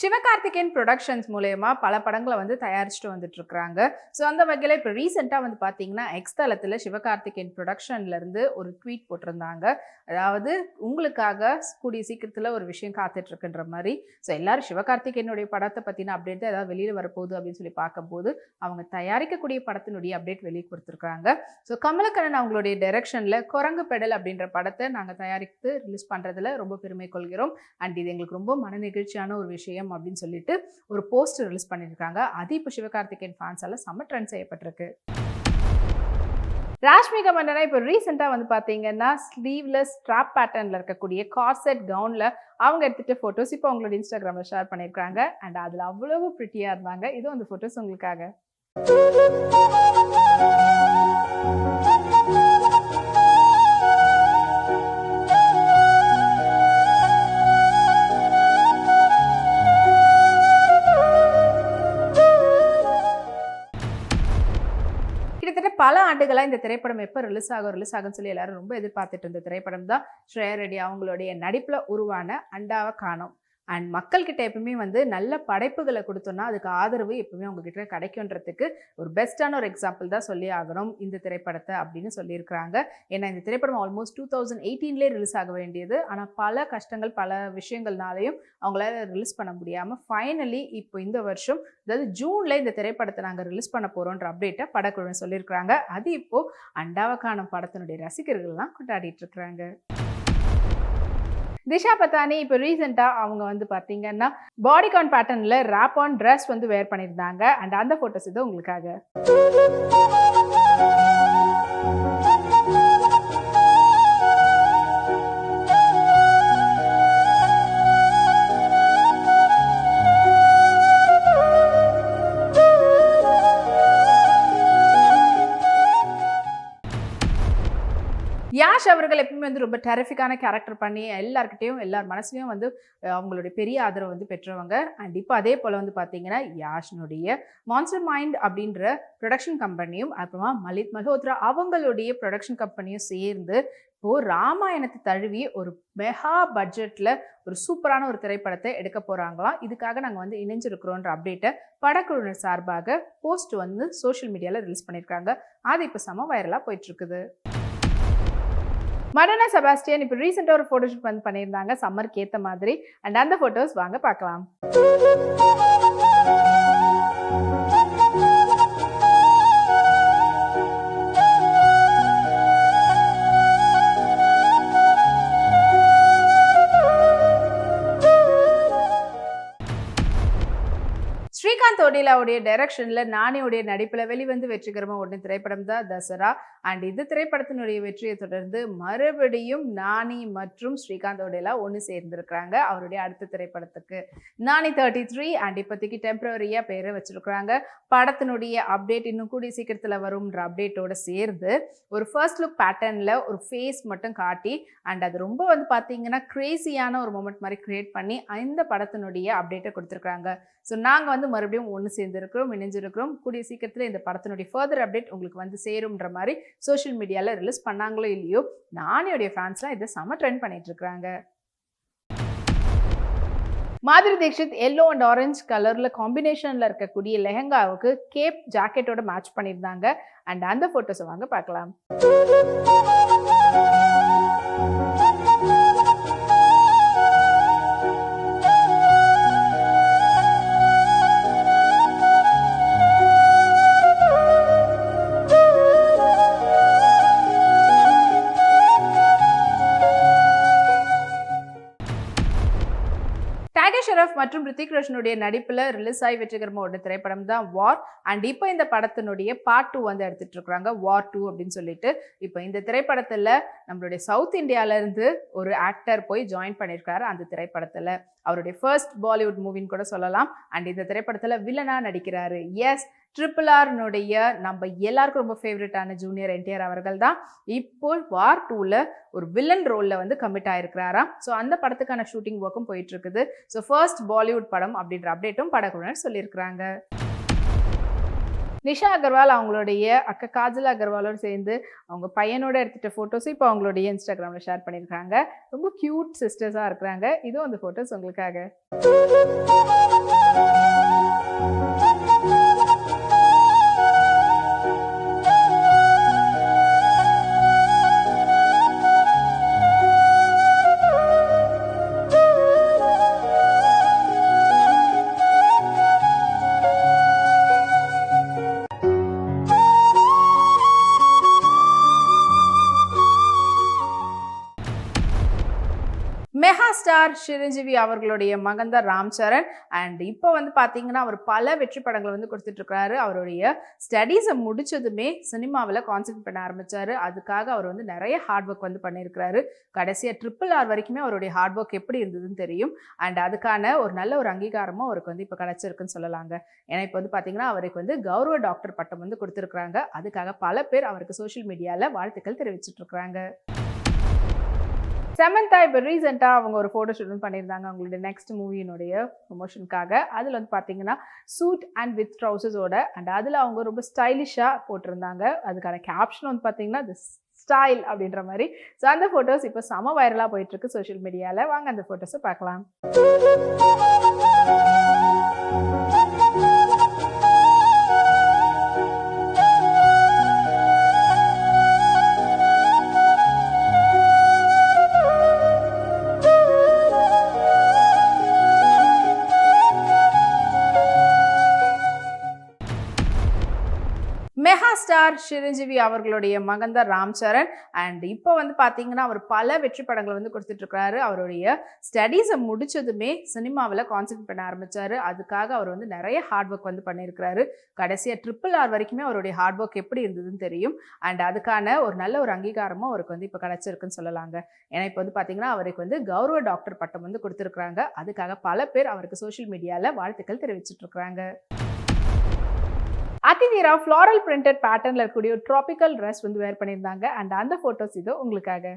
Sivakarthikeyan productions மூலயமா பல படங்களை வந்து தயாரிச்சுட்டு வந்துட்டு இருக்கிறாங்க ஸோ அந்த வகையில் இப்போ ரீசெண்டாக வந்து பார்த்தீங்கன்னா எக்ஸ் தளத்தில் சிவகார்த்திகேயன் ப்ரொடக்ஷன்லேருந்து ஒரு ட்வீட் போட்டிருந்தாங்க. அதாவது உங்களுக்காக கூடிய சீக்கிரத்தில் ஒரு விஷயம் காத்துட்ருக்குன்ற மாதிரி. ஸோ எல்லாரும் சிவகார்த்திகேயனுடைய படத்தை பற்றின அப்டேட் ஏதாவது வெளியில் வரப்போகுது அப்படின்னு சொல்லி பார்க்கும்போது அவங்க தயாரிக்கக்கூடிய படத்தினுடைய அப்டேட் வெளியே கொடுத்துருக்காங்க. ஸோ கமலக்கண்ணன் அவங்களுடைய டைரக்ஷனில் குரங்கு பெடல் அப்படின்ற படத்தை நாங்கள் தயாரித்து ரிலீஸ் பண்ணுறதுல ரொம்ப பெருமை கொள்கிறோம். அண்ட் இது எங்களுக்கு ரொம்ப மன நெகிழ்ச்சியான ஒரு விஷயம். அப்படின்னு சொல்லிட்டு ஒரு போஸ்டர் ரிலீஸ் பண்ணியிருக்காங்க. அது இப்போ சிவகார்த்திகேயன் ஃபேன்ஸால் செம்ம ட்ரெண்ட் செய்யப்பட்டிருக்கு. ராஷ்மிகா மண்டனா இப்போ ரீசெண்டாக வந்து பார்த்தீங்கன்னா ஸ்லீவ்லெஸ் ஸ்ட்ராப் பேட்டர்னில் இருக்கக்கூடிய கார்செட் கவுனில் அவங்க எடுத்துகிட்ட ஃபோட்டோஸ் இப்போ அவங்களோட இன்ஸ்டாகிராமில் ஷேர் பண்ணியிருக்காங்க. அண்ட் அதில் அவ்வளவு ப்ரிட்டியாக இருந்தாங்க. இதுவும் அந்த ஃபோட்டோஸ் உங்களுக்காக. ஆண்டுகளாக இந்த திரைப்படம் எப்போ ரிலீஸ் ஆகும் ரிலீஸ் ஆகும்னு சொல்லி எல்லாரும் ரொம்ப எதிர்பார்த்துட்டு இருந்த திரைப்படம் தான் ஸ்ரேயா ரெட்டி அவங்களுடைய நடிப்பில் உருவான அண்டாவை காணும். அண்ட் மக்கள்கிட்ட எப்பவுமே வந்து நல்ல படைப்புகளை கொடுத்தோன்னா அதுக்கு ஆதரவு எப்பவுமே உங்ககிட்ட கிடைக்குன்றதுக்கு ஒரு பெஸ்ட்டான ஒரு எக்ஸாம்பிள் தான் சொல்லி ஆகணும் இந்த திரைப்படத்தை அப்படின்னு சொல்லியிருக்கிறாங்க. ஏன்னா இந்த திரைப்படம் ஆல்மோஸ்ட் டூ தௌசண்ட் எயிட்டீன்லேயே ரிலீஸ் ஆக வேண்டியது. ஆனால் பல கஷ்டங்கள் பல விஷயங்கள்னாலையும் அவங்களால ரிலீஸ் பண்ண முடியாமல் ஃபைனலி இப்போ இந்த வருஷம் அதாவது ஜூனில் இந்த திரைப்படத்தை நாங்கள் ரிலீஸ் பண்ண போகிறோன்ற அப்டேட்டை படக்குழு சொல்லியிருக்கிறாங்க. அது இப்போது அண்டாவக்கான படத்தினுடைய ரசிகர்கள்லாம் கொண்டாடிட்டு இருக்கிறாங்க. திஷா பத்தானி இப்போ ரீசெண்டாக அவங்க வந்து பார்த்தீங்கன்னா பாடிகான் பேட்டர்னில் ரேப் ஆன் ட்ரெஸ் வந்து வேர் பண்ணியிருந்தாங்க. அண்ட் அந்த ஃபோட்டோஸ் இது உங்களுக்காக. யாஷ் அவர்கள் எப்பவுமே வந்து ரொம்ப டெரிஃபிக்கான கேரக்டர் பண்ணி எல்லாருக்கிட்டையும் எல்லார் மனசுலையும் வந்து அவங்களுடைய பெரிய ஆதரவு வந்து பெற்றவங்க. அண்ட் இப்போ அதே போல் வந்து பார்த்தீங்கன்னா யாஷ்னுடைய மான்சர் மைண்ட் அப்படின்ற ப்ரொடக்ஷன் கம்பெனியும் அப்புறமா மலித் மல்ஹோத்ரா அவங்களுடைய ப்ரொடக்ஷன் கம்பெனியும் சேர்ந்து இப்போது ராமாயணத்தை தழுவி ஒரு மெகா பட்ஜெட்டில் ஒரு சூப்பரான ஒரு திரைப்படத்தை எடுக்க போகிறாங்களாம் இதுக்காக நாங்கள் வந்து இணைஞ்சிருக்கிறோன்ற அப்டேட்டை படக்குழுவினர் சார்பாக போஸ்ட் வந்து சோஷியல் மீடியாவில் ரிலீஸ் பண்ணியிருக்காங்க. அது இப்போ செம வைரலாக போயிட்டுருக்குது மடனா செபாஸ்டியன் இப்போ ரீசெண்டாக ஒரு ஃபோட்டோஷூட் வந்து பண்ணியிருந்தாங்க. சம்மருக்கு ஏற்ற மாதிரி. அண்ட் அந்த ஃபோட்டோஸ் வாங்க பார்க்கலாம். ஸ்ரீகாந்த் ஒடிலாவுடைய டைரக்ஷனில் நானியுடைய நடிப்பில் வெளிவந்து வெற்றிகரமாக ஒன்று திரைப்படம் தான் தசரா. அண்ட் இது திரைப்படத்தினுடைய வெற்றியை தொடர்ந்து மறுபடியும் நானி மற்றும் ஸ்ரீகாந்த் ஒடிலா ஒன்று சேர்ந்திருக்கிறாங்க அவருடைய அடுத்த திரைப்படத்துக்கு. நானி தேர்ட்டி த்ரீ அண்ட் இப்போதைக்கு டெம்பரவரியாக பேரை வச்சுருக்குறாங்க. படத்தினுடைய அப்டேட் இன்னும் கூடிய சீக்கிரத்தில் வரும்ன்ற அப்டேட்டோடு சேர்ந்து ஒரு ஃபர்ஸ்ட் லுக் பேட்டர்னில் ஒரு ஃபேஸ் மட்டும் காட்டி அண்ட் அது ரொம்ப வந்து பார்த்தீங்கன்னா க்ரேசியான ஒரு மூமெண்ட் மாதிரி க்ரியேட் பண்ணி இந்த படத்தினுடைய அப்டேட்டை கொடுத்துருக்குறாங்க. ஸோ நாங்கள் வந்து மறுபடியும் ஒன்று சேர்ந்துருக்கிறோம் இணைஞ்சிருக்கிறோம். கூடிய சீக்கிரத்தில் இந்த படத்தினுடைய ஃபர்தர் அப்டேட் உங்களுக்கு வந்து சேரும்ன்ற மாதிரி சோஷியல் மீடியாவில் ரிலீஸ் பண்ணாங்களோ இல்லையோ நானியோடைய ஃபேன்ஸ்லாம் இதை செம ட்ரெண்ட் பண்ணிட்டு இருக்கிறாங்க. Madhuri Dixit yellow and orange கலரில் காம்பினேஷனில் இருக்கக்கூடிய லெஹங்காவுக்கு கேப் ஜாக்கெட்டோட மேட்ச் பண்ணியிருந்தாங்க. அண்ட் அந்த ஃபோட்டோஸை வாங்க பார்க்கலாம். மற்றும் ரித்திக் ரோஷனுடைய நடிப்பில் ரிலீஸ் ஆகி வெற்றிகரமாக ஒரு திரைப்படம் தான் வார் அண்ட் இப்போ இந்த படத்தினுடைய பார்ட் டூ வந்து எடுத்துட்டு இருக்கிறாங்க வார் டூ அப்படின்னு சொல்லிட்டு. இப்போ இந்த திரைப்படத்தில் நம்மளுடைய சவுத் இந்தியாவிலேருந்து ஒரு ஆக்டர் போய் ஜாயின் பண்ணியிருக்காரு அந்த திரைப்படத்தில். அவருடைய ஃபர்ஸ்ட் பாலிவுட் மூவின்னு கூட சொல்லலாம். அண்ட் இந்த திரைப்படத்தில் வில்லனாக நடிக்கிறாரு. எஸ் ட்ரிபிள் ஆர்னுடைய நம்ம எல்லாருக்கும் ரொம்ப ஃபேவரட்டான ஜூனியர் என்டிஆர் அவர்கள் தான். இப்போ வார் டூவில் ஒரு வில்லன் ரோலில் வந்து கமிட் ஆயிருக்கிறாராம் ஸோ அந்த படத்துக்கான ஷூட்டிங் ஒர்க்கும் போயிட்டுருக்குது. ஸோ ஃபர்ஸ்ட் பாலிவுட் படம் அப்படின்ற அப்டேட்டும் படக்குழுவினர் சொல்லியிருக்கிறாங்க. நிஷா அகர்வால் அவங்களுடைய அக்கா காஜல் அகர்வாலோடு சேர்ந்து அவங்க பையனோட எடுத்துகிட்ட ஃபோட்டோஸும் இப்போ அவங்களுடைய இன்ஸ்டாகிராமில் ஷேர் பண்ணியிருக்காங்க ரொம்ப க்யூட் சிஸ்டர்ஸாக இருக்கிறாங்க. இதுவும் அந்த ஃபோட்டோஸ் உங்களுக்காக. ஆர் சிரஞ்சீவி அவர்களுடைய மகன் தான் ராம் சரண் அண்ட் இப்போ வந்து பார்த்தீங்கன்னா அவர் பல வெற்றி படங்கள் வந்து கொடுத்துட்ருக்கிறாரு. அவருடைய ஸ்டடீஸை முடிச்சதுமே சினிமாவில் கான்சென்ட்ரேட் பண்ண ஆரம்பிச்சாரு. அதுக்காக அவர் வந்து நிறைய ஹார்ட் ஒர்க் வந்து பண்ணியிருக்கிறாரு. கடைசியாக ட்ரிபிள் ஆர் வரைக்குமே அவருடைய ஹார்ட் ஒர்க் எப்படி இருந்ததுன்னு தெரியும். அண்ட் அதுக்கான ஒரு நல்ல ஒரு அங்கீகாரமும் அவருக்கு வந்து இப்போ கிடைச்சிருக்குன்னு சொல்லலாங்க. ஏன்னா இப்போ வந்து பார்த்தீங்கன்னா அவருக்கு வந்து கௌரவ டாக்டர் பட்டம் வந்து கொடுத்துருக்குறாங்க. அதுக்காக பல பேர் அவருக்கு சோஷியல் மீடியாவில் வாழ்த்துக்கள் தெரிவிச்சிட்டு செமந்தா இப்போ ரீசெண்டாக அவங்க ஒரு ஃபோட்டோ ஷூட் பண்ணியிருந்தாங்க அவங்களுடைய நெக்ஸ்ட் மூவியினுடைய ப்ரொமோஷனுக்காக அதில் வந்து பார்த்தீங்கன்னா சூட் அண்ட் வித் ட்ரௌசஸோட அண்ட் அதில் அவங்க ரொம்ப ஸ்டைலிஷாக போட்டிருந்தாங்க. அதுக்கான கேப்ஷன் வந்து பார்த்தீங்கன்னா திஸ் ஸ்டைல் அப்படின்ற மாதிரி. ஸோ அந்த ஃபோட்டோஸ் இப்போ செம வைரலாக போயிட்டுருக்கு சோஷியல் மீடியாவில் வாங்க அந்த ஃபோட்டோஸை பார்க்கலாம். ஸ்டார் சிரஞ்சீவி அவர்களுடைய மகன் தான் ராம் சரண். அண்ட் இப்போ வந்து பார்த்தீங்கன்னா அவர் பல வெற்றி படங்களை வந்து கொடுத்துட்ருக்கிறாரு அவருடைய ஸ்டடீஸை முடிச்சதுமே சினிமாவில் கான்சென்ட்ரேட் பண்ண ஆரம்பிச்சாரு. அதுக்காக அவர் வந்து நிறைய ஹார்ட் ஒர்க் வந்து பண்ணியிருக்கிறாரு கடைசியாக ட்ரிபிள் ஆர் வரைக்குமே அவருடைய ஹார்ட் ஒர்க் எப்படி இருந்ததுன்னு தெரியும். அண்ட் அதுக்கான ஒரு நல்ல ஒரு அங்கீகாரமும் அவருக்கு வந்து இப்போ கிடைச்சிருக்குன்னு சொல்லலாங்க. ஏன்னா இப்போ வந்து பார்த்தீங்கன்னா அவருக்கு வந்து கௌரவ டாக்டர் பட்டம் வந்து கொடுத்துருக்குறாங்க. அதுக்காக பல பேர் அவருக்கு சோஷியல் மீடியாவில் வாழ்த்துக்கள் தெரிவிச்சிட்டு அதிதீரா ஃப்ளாரல் பிரிண்டட் பேட்டர்னில் இருக்கக்கூடிய ஒரு ட்ராபிக்கல் ட்ரெஸ் வந்து வேர் பண்ணியிருந்தாங்க. அண்ட் அந்த ஃபோட்டோஸ் இது உங்களுக்காக.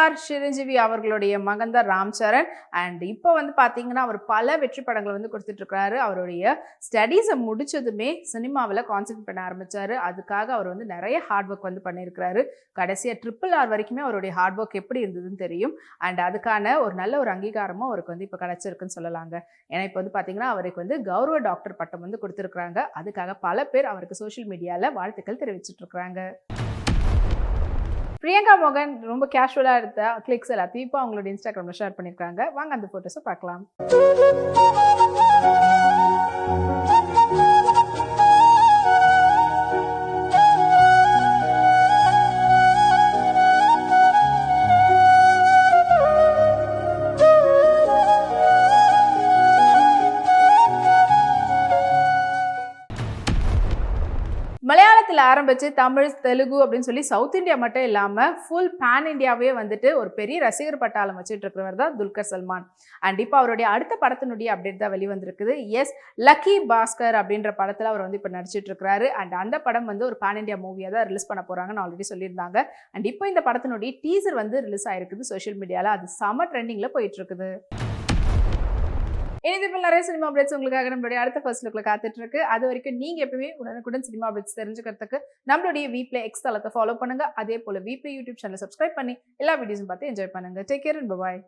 ஆர் சிரஞ்சீவி அவர்களுடைய மகன் தான் ராம் சரண். அண்ட் இப்போ வந்து பார்த்தீங்கன்னா அவர் பல வெற்றி படங்களை வந்து கொடுத்துட்ருக்கிறாரு. அவருடைய ஸ்டடீஸை முடித்ததுமே சினிமாவில் கான்சென்ட்ரேட் பண்ண ஆரம்பிச்சாரு. அதுக்காக அவர் வந்து நிறைய ஹார்ட் ஒர்க் வந்து பண்ணியிருக்கிறாரு. கடைசியாக ட்ரிபிள் ஆர் வரைக்குமே அவருடைய ஹார்ட் ஒர்க் எப்படி இருந்ததுன்னு தெரியும். அண்ட் அதுக்கான ஒரு நல்ல ஒரு அங்கீகாரமும் அவருக்கு வந்து இப்போ கிடச்சிருக்குன்னு சொல்லலாங்க. ஏன்னா இப்போ வந்து பார்த்தீங்கன்னா அவருக்கு வந்து கௌரவ டாக்டர் பட்டம் வந்து கொடுத்துருக்குறாங்க. அதுக்காக பல பேர் அவருக்கு சோஷியல் மீடியாவில் வாழ்த்துக்கள் தெரிவிச்சிட்டு பிரியங்கா மோகன் ரொம்ப கேஷுவலாக எடுத்த கிளிக்ஸ் எல்லாத்தையும் இப்போ அவங்களோட இன்ஸ்டாகிராமில் ஷேர் பண்ணியிருக்காங்க வாங்க அந்த ஃபோட்டோஸை பார்க்கலாம். ஆரம்பித்து தமிழ் தெலுங்கு அப்படின்னு சொல்லி சவுத் இந்தியா மட்டும் இல்லாமல் ஃபுல் பேன் இந்தியாவே வந்துட்டு ஒரு பெரிய ரசிகர் பட்டாளம் வச்சுட்டு இருக்கிறவர் தான் துல்கர் சல்மான். அண்ட் இப்போ அவருடைய அடுத்த படத்தினுடைய அப்டேட் தான் வெளிவந்திருக்குது. எஸ் லக்கி பாஸ்கர் அப்படின்ற படத்தில் அவர் வந்து இப்போ நடிச்சிட்டு இருக்கிறாரு. அண்ட் அந்த படம் வந்து ஒரு பேன் இந்தியா மூவியாக தான் ரிலீஸ் பண்ண போகிறாங்கன்னு ஆல்ரெடி சொல்லியிருந்தாங்க. அண்ட் இப்போ இந்த படத்தினுடைய டீசர் வந்து ரிலீஸ் ஆயிருக்குது சோஷியல் மீடியாவில் அது செம ட்ரெண்டிங்கில் போயிட்டு இருக்குது. இனி இப்போ நிறைய சினிமா அப்டேட்ஸ் உங்களுக்காக நம்மளுடைய அடுத்த ஃபர்ஸ்ட் லுக்கில் காத்துட்டு இருக்கு அது வரைக்கும் நீங்கள் எப்பவுமே உடனுக்குடன் சினிமா அப்டேட்ஸ் தெரிஞ்சுக்கிறதுக்கு நம்மளுடைய வீப்ளே எக்ஸ் தளத்தை ஃபாலோ பண்ணுங்க. அதே போல வீப்ளே யூடியூப் சேனல் சப்ஸ்கிரைப் பண்ணி எல்லா வீடியோஸும் பார்த்து என்ஜாய் பண்ணுங்க. Take care and bye